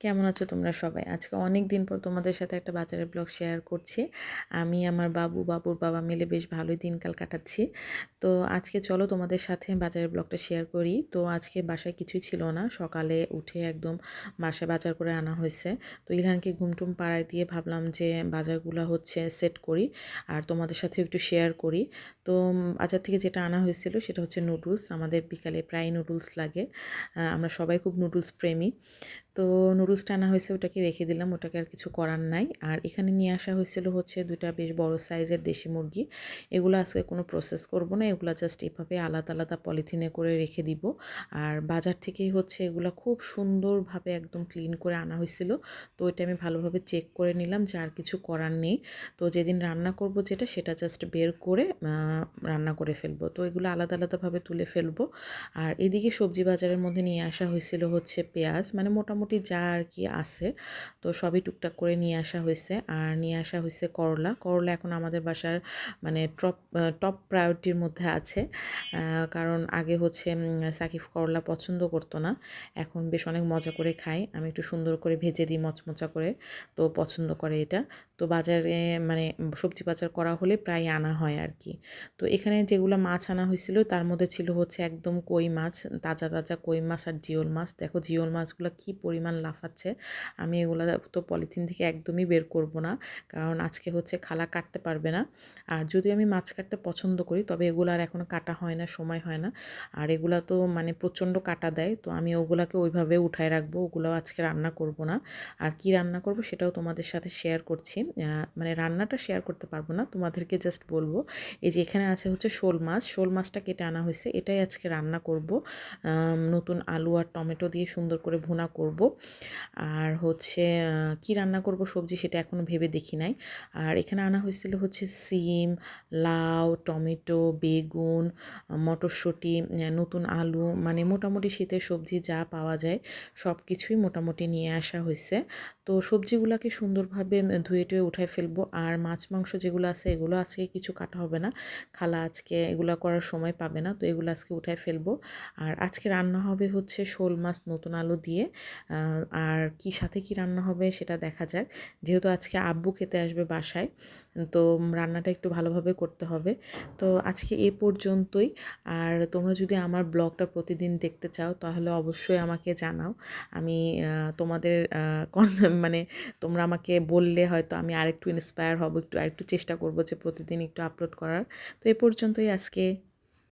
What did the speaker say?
কেমন আছো তোমরা সবাই? আজকে অনেক দিন পর তোমাদের সাথে একটা বাজারের ব্লগ শেয়ার করছি। আমি, আমার বাবু, বাবুর বাবা মিলে বেশ ভালোই দিনকাল কাটাচ্ছি। তো আজকে চলো তোমাদের সাথে বাজারের ব্লগটা শেয়ার করি। তো আজকে বাসায় কিছুই ছিল না। সকালে উঠে একদম বাসায় বাজার করে আনা হয়েছে। তো ইলহানকে ঘুমটুম পাড়ায় দিয়ে ভাবলাম যে বাজারগুলো হচ্ছে সেট করি আর তোমাদের সাথে একটু শেয়ার করি। তো বাজার থেকে যেটা আনা হয়েছিল সেটা হচ্ছে নুডলস আমাদের বিকালে প্রায় নুডলস লাগে। আমরা সবাই খুব নুডলস প্রেমী। তো নুডলসটা আনা হয়েছে, ওটাকে রেখে দিলাম, ওটাকে আর কিছু করার নাই। আর এখানে নিয়ে আসা হয়েছিল হচ্ছে দুইটা বেশ বড় সাইজের দেশি মুরগি। এগুলো আজকে কোনো প্রসেস করব না, এগুলো জাস্ট এভাবে আলাদা আলাদা পলিথিনে করে রেখে দিব। আর বাজার থেকেই হচ্ছে এগুলো খুব সুন্দরভাবে একদম ক্লিন করে আনা হয়েছিল। তো এটা আমি ভালোভাবে চেক করে নিলাম যে আর কিছু করার নেই। তো যেদিন রান্না করব যেটা, সেটা জাস্ট বের করে রান্না করে ফেলব। তো এগুলো আলাদা আলাদাভাবে তুলে ফেলব। আর এদিকে সবজি বাজারের মধ্যে নিয়ে আসা হয়েছিল হচ্ছে পেঁয়াজ। মানে মোটামুটি যা কি আছে। তো সবই টুকটাক করে নিয়ে আসা হয়েছে আর নিয়ে আসা হয়েছে করলা। করলা এখন আমাদের বাসার মানে টপ টপ প্রায়োরিটির মধ্যে আছে। কারণ আগে হচ্ছে সাকিব করলা পছন্দ করতো না। এখন বেশ অনেক মজা করে খাই আমি একটু সুন্দর করে ভেজে দিই মচমচা করে। তো পছন্দ করে এটা। তো বাজারে মানে সবজি বাজার করা হলে প্রায় আনা হয় আর কি তো এখানে যেগুলো মাছ আনা হয়েছিল তার মধ্যে ছিল হচ্ছে একদম কই মাছ, তাজা তাজা কই মাছ আর জিওল মাছ। দেখো জিওল মাছগুলো কি পরিমাণ লাফাচ্ছে আমি এগুলো তো পলিথিন থেকে একদমই বের করব না। কারণ আজকে হচ্ছে খালা কাটতে পারবে না। আর যদি আমি মাছ কাটতে পছন্দ করি, তবে এগুলো আর এখনও কাটা হয় না, সময় হয় না। আর এগুলা তো মানে প্রচণ্ড কাটা দেয়, তো আমি ওগুলাকে ওইভাবে উঠায় রাখব ওগুলো আজকে রান্না করব না। আর কি রান্না করব সেটাও তোমাদের সাথে শেয়ার করছি। মানে রান্নাটা শেয়ার করতে পারব না, তোমাদেরকে জাস্ট বলব। এই যে এখানে আছে হচ্ছে শোল মাছ, শোল মাছটা কেটে আনা হয়েছে, এটাই আজকে রান্না করব। নতুন আলু আর টমেটো দিয়ে সুন্দর করে ভুনা করব। আর হচ্ছে কি রান্না করব সবজি সেটা এখনও ভেবে দেখি নাই। আর এখানে আনা হয়েছিল হচ্ছে সিম, লাউ, টমেটো, বেগুন মটরশুঁটি নতুন আলু মানে মোটামুটি শীতের সবজি যা পাওয়া যায় সব কিছুই মোটামুটি নিয়ে আসা হয়েছে। তো সবজিগুলোকে সুন্দরভাবে ধুয়ে টুয়ে উঠায় ফেলব। আর মাছ, মাংস যেগুলো আছে, এগুলো আজকে কিছু কাটা হবে না। খালা আজকে এগুলো করার সময় পাবে না, তো এগুলো আজকে উঠায় ফেলব। আর আজকে রান্না হবে হচ্ছে শোল মাছ নতুন আলু দিয়ে। আর কি সাথে কি রান্না হবে সেটা দেখা যাক। যেহেতু আজকে আব্বু খেতে আসবে বাসায়, তো রান্নাটা একটু ভালোভাবে করতে হবে। তো আজকে এ পর্যন্তই। আর তোমরা যদি আমার ব্লগটা প্রতিদিন দেখতে চাও, তাহলে অবশ্যই আমাকে জানাও। আমি তোমাদের মানে তোমরা আমাকে বললে হয়তো আমি আরেকটু ইন্সপায়ার হব, একটু আরেকটু চেষ্টা করব যে প্রতিদিন একটু আপলোড করার। তো এ পর্যন্তই আজকে।